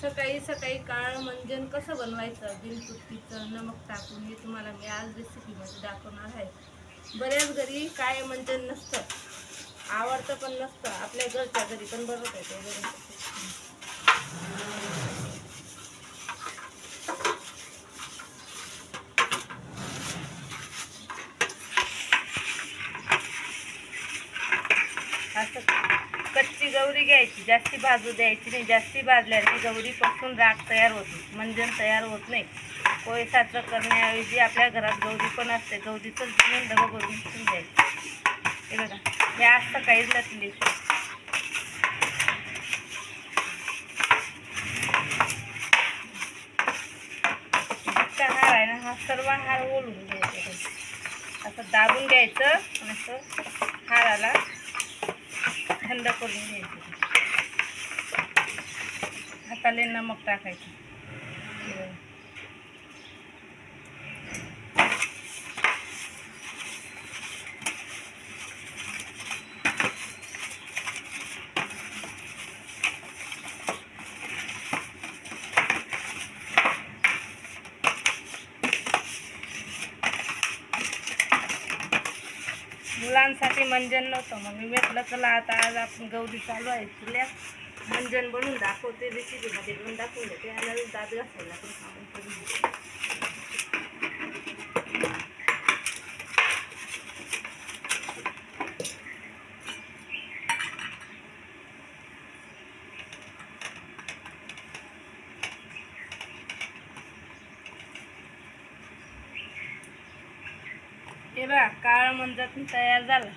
सकाळी सकाळी काळ मंजन कसं बनवायचं? बिनपुट्टीचं नमक टाकून हे तुम्हाला मी आज रेसिपीमध्ये दाखवणार आहे. बऱ्याच घरी काय मंजन नसतं. आवडतं पण नसतं. आपल्या घरच्या घरी पण बनवत आहे ते बरोबर असं. कच्ची गौरी घ्यायची जास्ती भाजू द्यायची नाही. जास्ती भाजल्याने गौरीपासून राग तयार होते मंजन तयार होत नाही. पोहे साजरं करण्याऐवजी आपल्या घरात गौरी पण असते. गौरीचं जमीन डबं भरून द्यायचं हे बघा हे आज सकाळीच लटली हार आहे ना हा सर्व हार ओढून घ्यायचा. असं दाबून घ्यायचं आणि असं हाराला थंड करून घ्यायचं. हाताले नमक टाकायचं. मुलांसाठी मंजन नव्हतं. मग मी म्हटलं चला आता आज आपण गौरी चालू आहे तुला मंजन बनवून दाखवते रेसिपीमध्ये बनवून दाखवून देते आणि दात घासायला पण हे बघा काळं मंजात तयार झाला.